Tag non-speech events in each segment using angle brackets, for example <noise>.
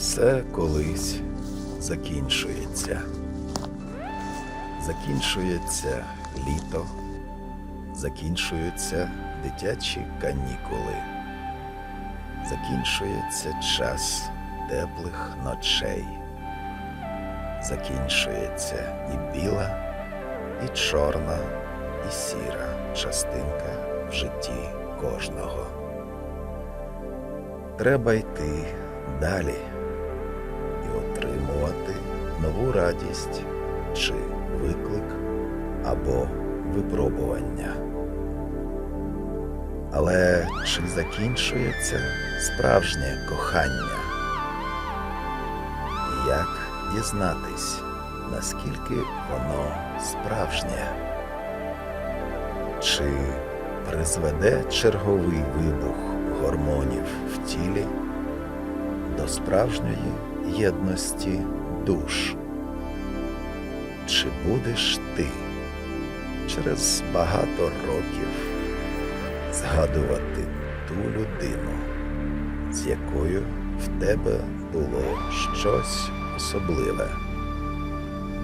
Все колись закінчується. Закінчується літо, закінчуються дитячі канікули, закінчується час теплих ночей, закінчується і біла, і чорна, і сіра частинка в житті кожного. Треба йти далі нову радість чи виклик або випробування. Але чи закінчується справжнє кохання? Як дізнатись, наскільки воно справжнє? Чи призведе черговий вибух гормонів в тілі до справжньої єдності душ? Чи будеш ти через багато років згадувати ту людину, з якою в тебе було щось особливе,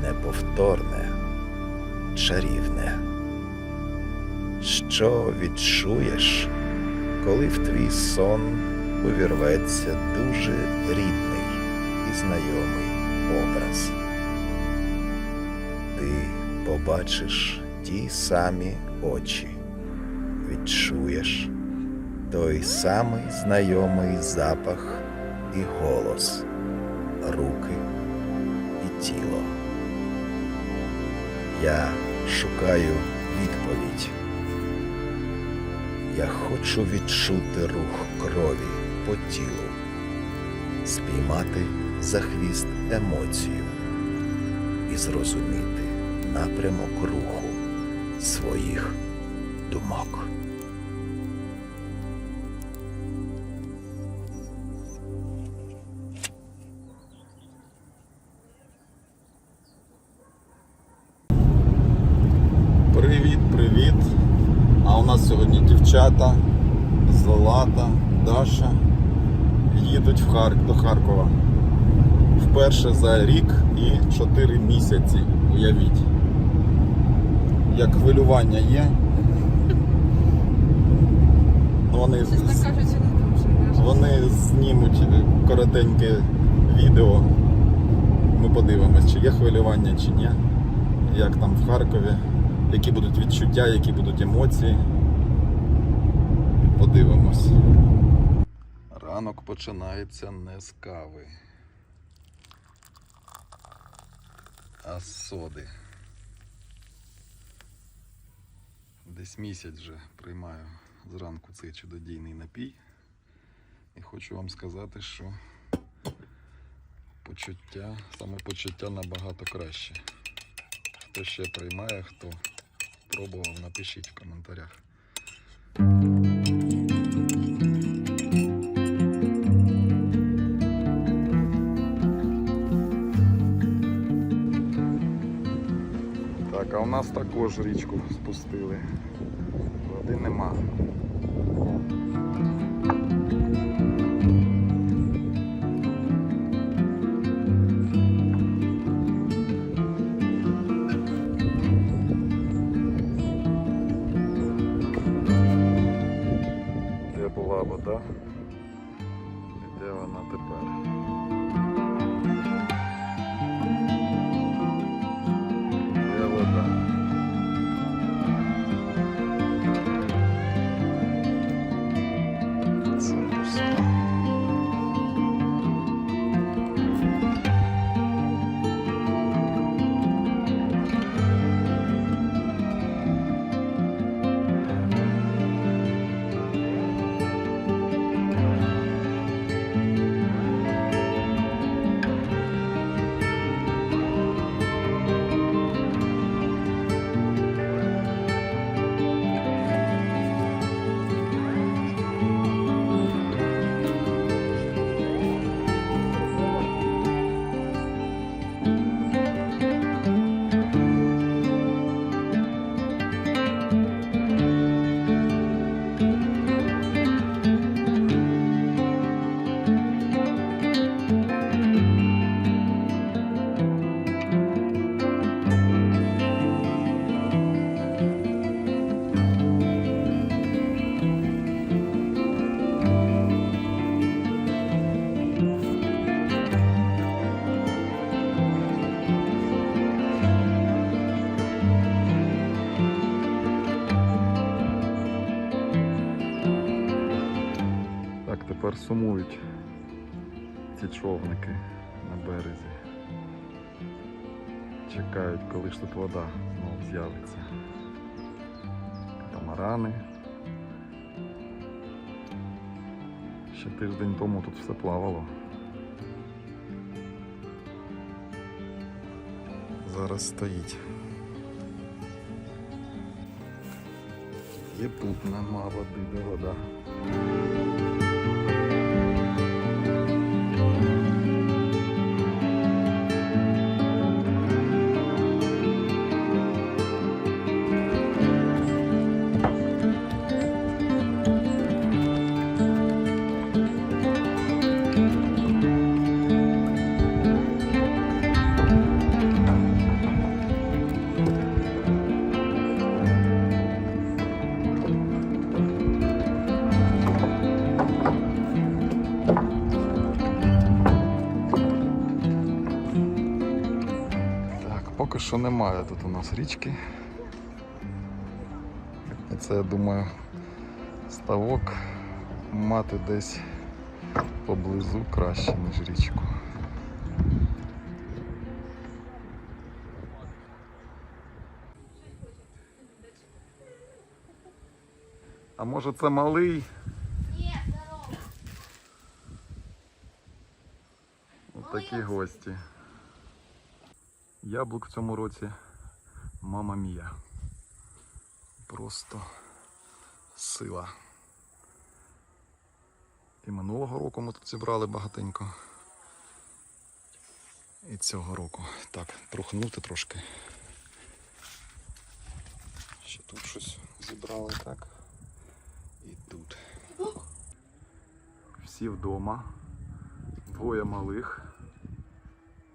неповторне, чарівне? Що відчуєш, коли в твій сон увірветься дуже рідний і знайомий образ? Побачиш ті самі очі, відчуєш той самий знайомий запах і голос, руки і тіло. Я шукаю відповідь. Я хочу відчути рух крові по тілу, спіймати за хвіст емоцію і зрозуміти напрямок руху своїх думок. Привіт, привіт. А у нас сьогодні дівчата Золата, Даша їдуть в Хар... до Харкова. Вперше за рік і 4 місяці. Уявіть. Як хвилювання є. Вони, вони знімуть коротеньке відео. Ми подивимось, чи є хвилювання, чи ні. Як там в Харкові, які будуть відчуття, які будуть емоції. Подивимось. Ранок починається не з кави, а з соди. Десь місяць вже приймаю зранку цей чудодійний напій. І хочу вам сказати, що почуття, самопочуття набагато краще. Хто ще приймає, хто пробував, напишіть в коментарях. Нас також річку спустили. Води нема. Сумують ці човники на березі. Чекають, коли ж тут вода знову з'явиться. Катамарани. Ще тиждень тому тут все плавало. Зараз стоїть. Тут нема води, де вода. Що немає тут у нас річки. І це, я думаю, ставок мати десь поблизу краще, ніж річку. А може це малий? Ось такі гості. Яблук в цьому році мама мія. Просто сила. І минулого року ми тут зібрали багатенько. І цього року. Так, трухнути трошки. Ще тут щось зібрали, так. І тут. Всі вдома. Двоє малих.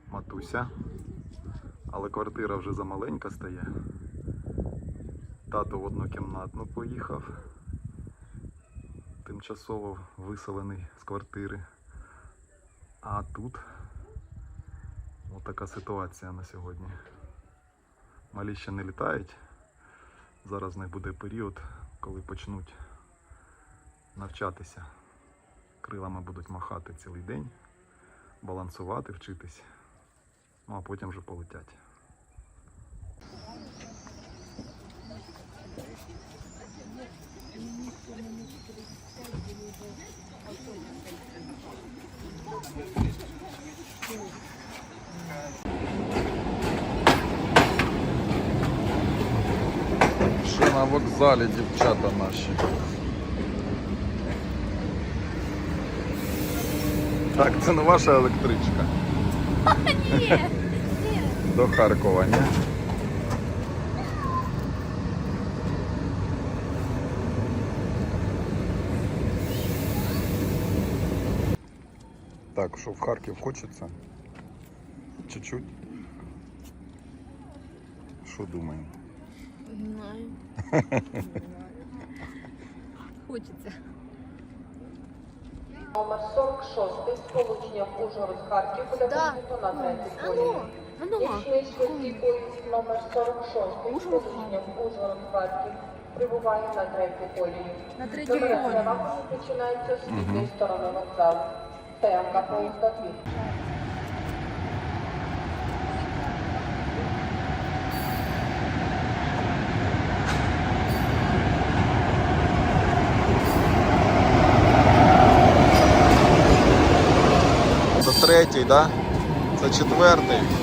Матуся. Але квартира вже замаленька стає. Тато в однокімнатну поїхав. Тимчасово виселений з квартири. А тут така ситуація на сьогодні. Малі ще не літають. Зараз в них буде період, коли почнуть навчатися. Крилами будуть махати цілий день, балансувати, вчитись. Ну а потім вже полетять. Ще на вокзалі дівчата наші. Так, це не ваша електричка. Ні, ні. До Харкова, ні? Так, що в Харків хочеться? Чуть-чуть. Що думаємо? Не знаю. Хочеться. Номер 46 сполучення Ужгород-Харків буде Да. на третій Ану, колії. ану, ма. Нічний швидкий поїзд номер 46 Ужгород. сполучення Ужгород-Харків прибуває на третій колії. На третій колії. починається з східної сторони вокзалу. Стоянка поїзда 2. Це третій, да? Це четвертий.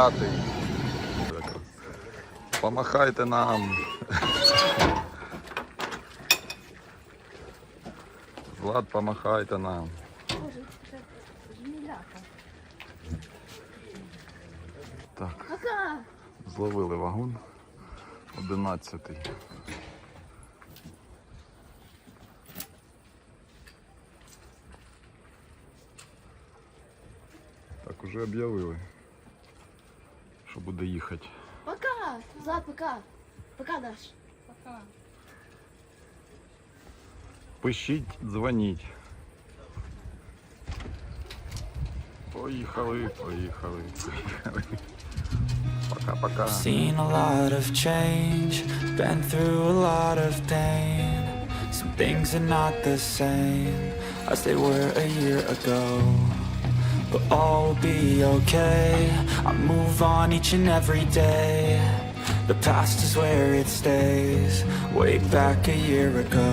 9. Помахайте нам. Влад, помахайте нам. Так, зловили вагон. Одинадцятий. Так, уже об'явили. що буде їхати. Пока. Злат, пока. Пока, Даш. Пока. Пишіть, дзвоніть. Поїхали, поїхали, поїхали. Пока-пока. Seen a lot of change, been through a lot of pain. Some things are not the same as they were a year ago. But all be okay. I move on each and every day. The past is where it stays, way back a year ago.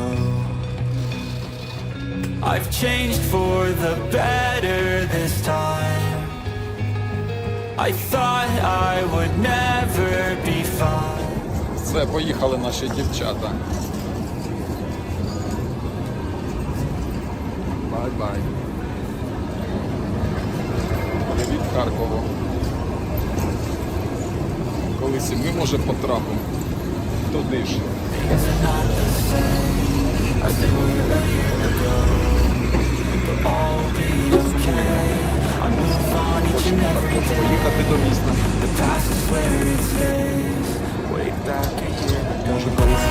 I've changed for the better this time. I thought I would never be fine. Все, поїхали наші дівчата. Бай-бай. Привіт Харкову. Колись ми, може, потрапимо туди ж. Поїхати до міста. Може колись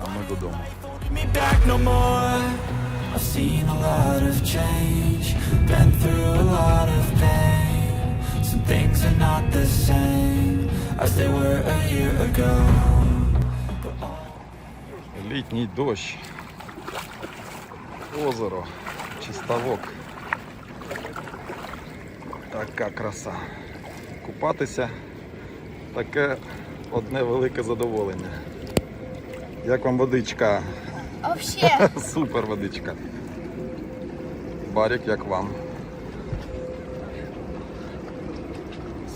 а ми додому. a lot of pain. Some things are not the same as they were a year ago. Літній дощ, озеро, чистовок. Така краса. Купатися таке одне велике задоволення. Як вам водичка? Вообще. <laughs> Супер водичка. Барік, як вам?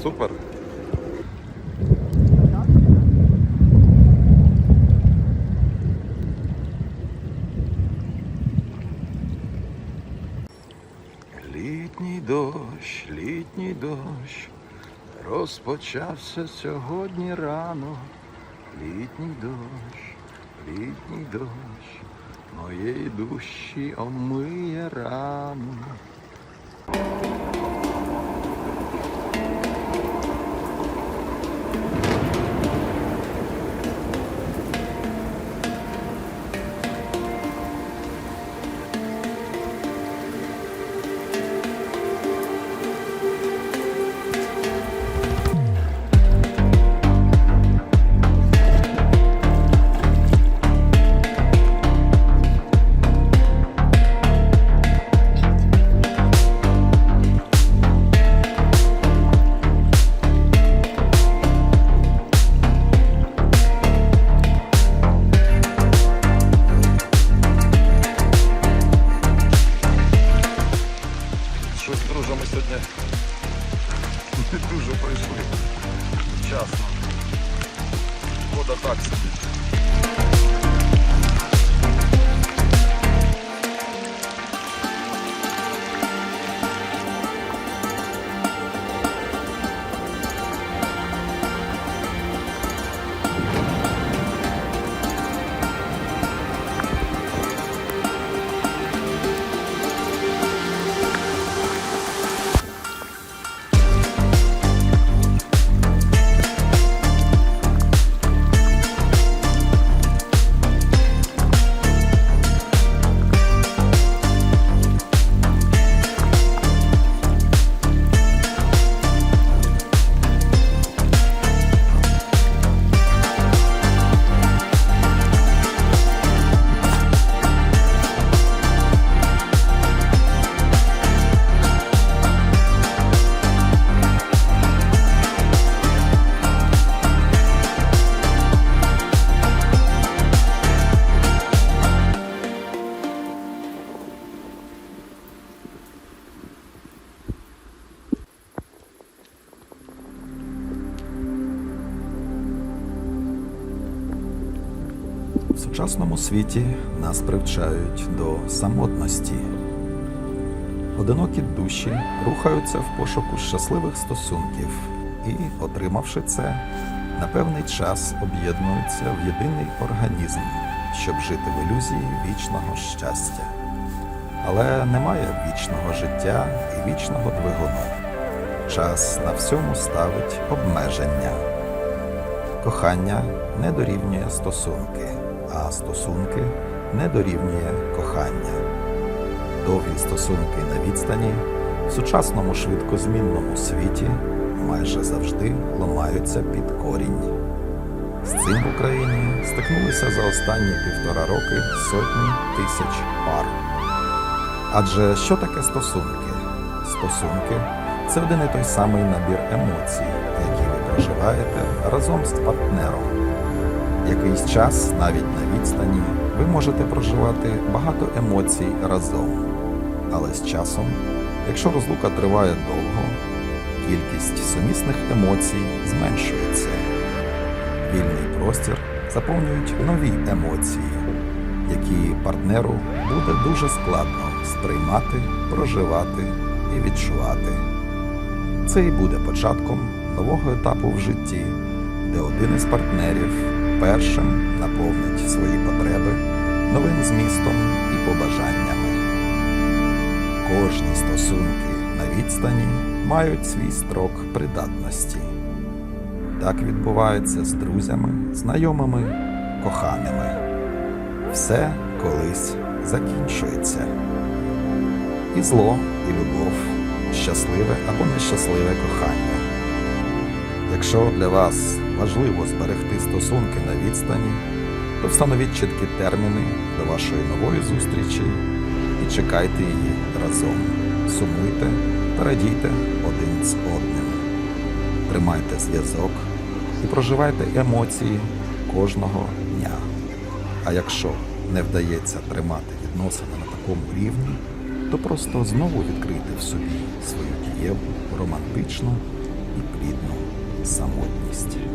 Супер. Літній дощ, літній дощ, розпочався сьогодні рано. Літній дощ, літній дощ, моєї душі омиє рану. Світі нас привчають до самотності. Одинокі душі рухаються в пошуку щасливих стосунків і, отримавши це, на певний час об'єднуються в єдиний організм, щоб жити в ілюзії вічного щастя. Але немає вічного життя і вічного двигуну. Час на всьому ставить обмеження. Кохання не дорівнює стосунки, а стосунки не дорівнює кохання. Довгі стосунки на відстані в сучасному швидкозмінному світі майже завжди ламаються під корінь. З цим в Україні стикнулися за останні півтора роки сотні тисяч пар. Адже що таке стосунки? Стосунки це один і той самий набір емоцій, які ви проживаєте разом з партнером. Якийсь час, навіть на відстані, ви можете проживати багато емоцій разом. Але з часом, якщо розлука триває довго, кількість сумісних емоцій зменшується. Вільний простір заповнюють нові емоції, які партнеру буде дуже складно сприймати, проживати і відчувати. Це і буде початком нового етапу в житті, де один із партнерів першим наповнить свої потреби новим змістом і побажаннями. Кожні стосунки на відстані мають свій строк придатності. Так відбувається з друзями, знайомими, коханими. Все колись закінчується. І зло, і любов, щасливе або нещасливе кохання. Якщо для вас важливо зберегти стосунки на відстані, то встановіть чіткі терміни до вашої нової зустрічі і чекайте її разом. Сумуйте та радійте один з одним. Тримайте зв'язок і проживайте емоції кожного дня. А якщо не вдається тримати відносини на такому рівні, то просто знову відкрийте в собі свою дієву, романтичну і плідну самотність.